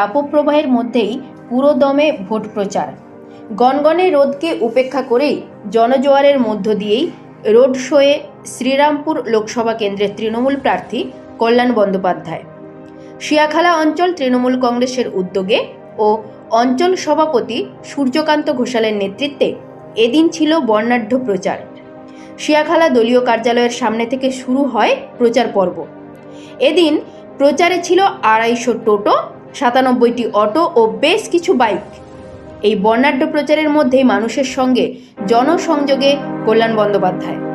তাপপ্রবাহের মধ্যেই পুরোদমে ভোট প্রচার। গনগনে রোদকে উপেক্ষা করেই জনজোয়ারের মধ্য দিয়েই রোড শোয়ে শ্রীরামপুর লোকসভা কেন্দ্রের তৃণমূল প্রার্থী কল্যাণ বন্দ্যোপাধ্যায়। শিয়াখালা অঞ্চল তৃণমূল কংগ্রেসের উদ্যোগে ও অঞ্চল সভাপতি সূর্যকান্ত ঘোষালের নেতৃত্বে এদিন ছিল বর্ণাঢ্য প্রচার। শিয়াখালা দলীয় কার্যালয়ের সামনে থেকে শুরু হয় প্রচার পর্ব। এদিন প্রচারে ছিল আড়াইশো টোটো সাতানব্বইটি অটো ও বেশ কিছু বাইক। এই বর্ণাঢ্য প্রচারের মধ্যেই মানুষের সঙ্গে জনসংযোগে কল্যাণ বন্দ্যোপাধ্যায়।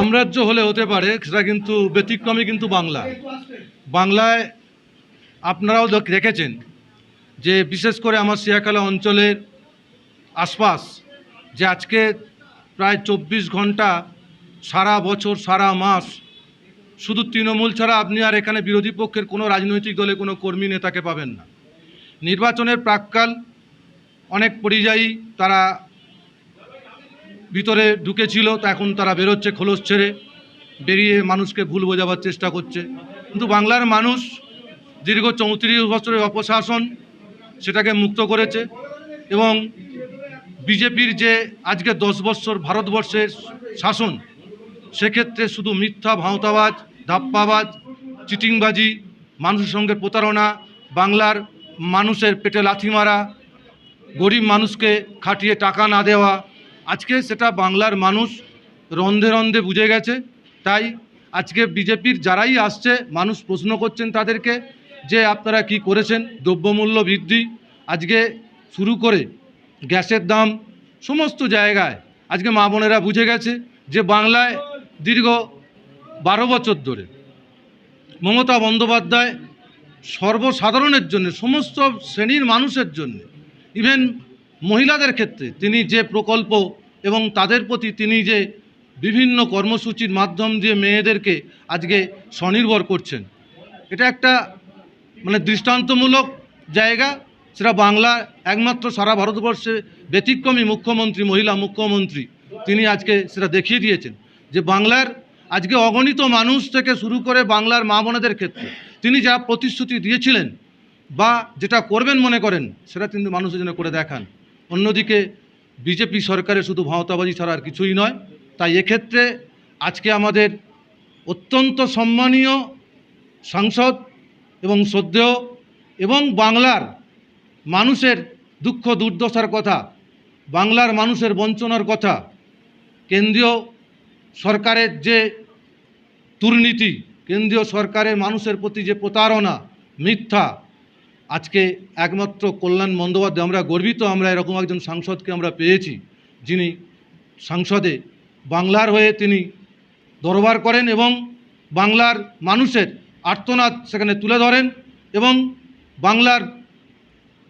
রামরাজ্য হলে হতে পারে, সেটা কিন্তু ব্যতিক্রমী কিন্তু বাংলা। বাংলায় আপনারাও দেখ- দেখেছেন যে বিশেষ করে আমার সিয়াখালা অঞ্চলের আশপাশ, যে আজকে প্রায় চব্বিশ ঘণ্টা সারা বছর, সারা মাস শুধু তৃণমূল ছাড়া আপনি আর এখানে বিরোধী পক্ষের কোনো রাজনৈতিক দলে কোনো কর্মী নেতাকে পাবেন না। নির্বাচনের প্রাককাল অনেক পরিযায়ী তারা ভিতরে ঢুকেছিল, তা এখন তারা বেরোচ্ছে খোলস ছেড়ে। বেরিয়ে মানুষকে ভুল বোঝাবার চেষ্টা করছে। কিন্তু বাংলার মানুষ দীর্ঘ চৌত্রিশ বছরের অপশাসন সেটাকে মুক্ত করেছে এবং বিজেপির যে আজকে দশ বছর ভারতবর্ষের শাসন, সেক্ষেত্রে শুধু মিথ্যা ভাঁওতাবাজ, ধাপ্পাবাজ, চিটিংবাজি, মানুষের সঙ্গে প্রতারণা, বাংলার মানুষের পেটে লাথি মারা, গরিব মানুষকে খাটিয়ে টাকা না দেওয়া আজকে সেটা বাংলার মানুষ রন্ধে রন্ধে বুঝে গেছে। তাই আজকে বিজেপির যারাই আসছে, মানুষ প্রশ্ন করছেন তাদেরকে যে আপনারা কি করেছেন? দ্রব্যমূল্য বৃদ্ধি, আজকে শুরু করে গ্যাসের দাম সমস্ত জায়গায় আজকে মা বোনেরা বুঝে গেছে যে বাংলায় দীর্ঘ বারো বছর ধরে মমতা বন্দ্যোপাধ্যায় সর্বসাধারণের জন্য, সমস্ত শ্রেণির মানুষের জন্য ইভেন মহিলাদের ক্ষেত্রে তিনি যে প্রকল্প এবং তাদের প্রতি তিনি যে বিভিন্ন কর্মসূচির মাধ্যম দিয়ে মেয়েদেরকে আজকে স্বনির্ভর করছেন। এটা একটা মানে দৃষ্টান্তমূলক জায়গা। সেটা বাংলা একমাত্র সারা ভারতবর্ষে ব্যতিক্রমী মুখ্যমন্ত্রী, মহিলা মুখ্যমন্ত্রী তিনি আজকে সেটা দেখিয়ে দিয়েছেন যে বাংলার আজকে অগণিত মানুষ থেকে শুরু করে বাংলার মা বোনেদের ক্ষেত্রে তিনি যা প্রতিশ্রুতি দিয়েছিলেন বা যেটা করবেন মনে করেন, সেটা কিন্তু মানুষের জন্য করে দেখান। অন্যদিকে বিজেপি সরকারের শুধু ভাঁওতাবাজি ছাড়া আর কিছুই নয়। তাই এক্ষেত্রে আজকে আমাদের অত্যন্ত সম্মানীয় সাংসদ এবং শ্রদ্ধেয় এবং বাংলার মানুষের দুঃখ দুর্দশার কথা, বাংলার মানুষের বঞ্চনার কথা, কেন্দ্রীয় সরকারের যে দুর্নীতি, কেন্দ্রীয় সরকারের মানুষের প্রতি যে প্রতারণা, মিথ্যা আজকে একমাত্র কল্যাণ বন্দ্যোপাধ্যায়, আমরা গর্বিত আমরা এরকম একজন সাংসদকে আমরা পেয়েছি, যিনি সংসদে বাংলার হয়ে তিনি দরবার করেন এবং বাংলার মানুষের আর্তনাদ সেখানে তুলে ধরেন এবং বাংলার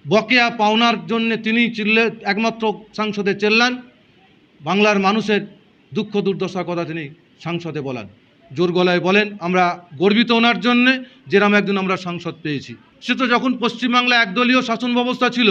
বকেয়া পাওনার জন্য তিনি চিল্লে, একমাত্র সংসদে চেল্লান। বাংলার মানুষের দুঃখ দুর্দশার কথা তিনি সংসদে বলেন। জোর গলায় বলেন, আমরা গর্বিত ওনার জন্যে যেরকম একদিন আমরা সংসদ পেয়েছি। সে তো যখন পশ্চিমবাংলা একদলীয় শাসন ব্যবস্থা ছিল,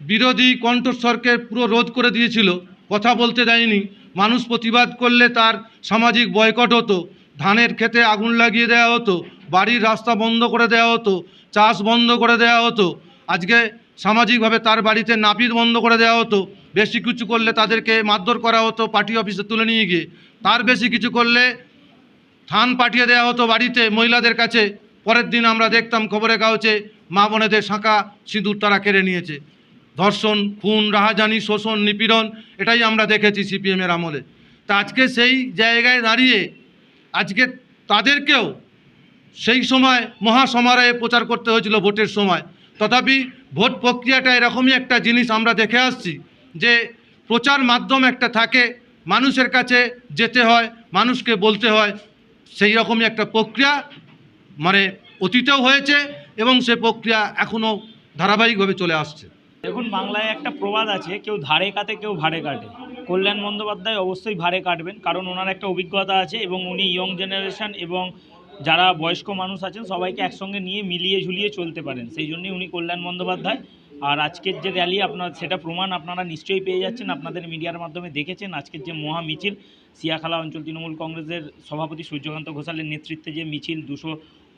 বিরোধী কণ্ঠস্বরকে পুরো রোধ করে দিয়েছিল, কথা বলতে দেয়নি, মানুষ প্রতিবাদ করলে তার সামাজিক বয়কট হতো, ধানের খেতে আগুন লাগিয়ে দেওয়া হতো, বাড়ির রাস্তা বন্ধ করে দেওয়া হতো, চাষ বন্ধ করে দেওয়া হতো, আজকে সামাজিকভাবে তার বাড়িতে নাপিত বন্ধ করে দেওয়া হতো, বেশি কিছু করলে তাদেরকে মারধর করা হতো, পার্টি অফিসে তুলে নিয়ে গিয়ে, তার বেশি কিছু করলে থান পাঠিয়ে দেওয়া হতো বাড়িতে মহিলাদের কাছে। পরের দিন আমরা দেখতাম খবরের কাগজে মা বোনেদের শাঁখা সিঁদুর তারা কেড়ে নিয়েছে। ধর্ষণ, খুন, রাহাজানি, শোষণ, নিপীড়ন, এটাই আমরা দেখেছি সিপিএমের আমলে। তা আজকে সেই জায়গায় দাঁড়িয়ে আজকে তাদেরকেও সেই সময় মহাসমারোহে প্রচার করতে হয়েছিল ভোটের সময়। তথাপি ভোট প্রক্রিয়াটা এরকমই একটা জিনিস আমরা দেখে আসছি যে প্রচার মাধ্যম একটা থাকে, মানুষের কাছে যেতে হয়, মানুষকে বলতে হয় সেই রকমই একটা প্রক্রিয়া মানে অতীতেও হয়েছে এবং সে প্রক্রিয়া এখনও ধারাবাহিকভাবে চলে আসছে। দেখুন, বাংলায় একটা প্রবাদ আছে, কেউ ধারে কাটে কেউ ভাড়ে কাটে কল্যাণ বন্দ্যোপাধ্যায় অবশ্যই ভাড়ে কাটবেন, কারণ ওনার একটা অভিজ্ঞতা আছে এবং উনি ইয়ং জেনারেশন এবং যারা বয়স্ক মানুষ আছেন, সবাইকে একসঙ্গে নিয়ে মিলিয়ে ঝুলিয়ে চলতে পারেন। সেই জন্যই উনি কল্যাণ বন্দ্যোপাধ্যায় আর আজকের যে র্যালি আপনার, সেটা প্রমাণ আপনারা নিশ্চয়ই পেয়ে যাচ্ছেন, আপনাদের মিডিয়ার মাধ্যমে দেখেছেন। আজকের যে মহা মিছিল, সিয়াখালা অঞ্চল তৃণমূল কংগ্রেসের সভাপতি সূর্যকান্ত ঘোষালের নেতৃত্বে যে মিছিল, দুশো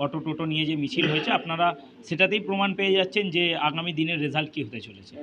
অটো টোটো নিয়ে যে মিছিল হয়েছে, আপনারা সেটাতেই প্রমাণ পেয়ে যাচ্ছেন যে আগামী দিনের রেজাল্ট কী হতে চলেছে।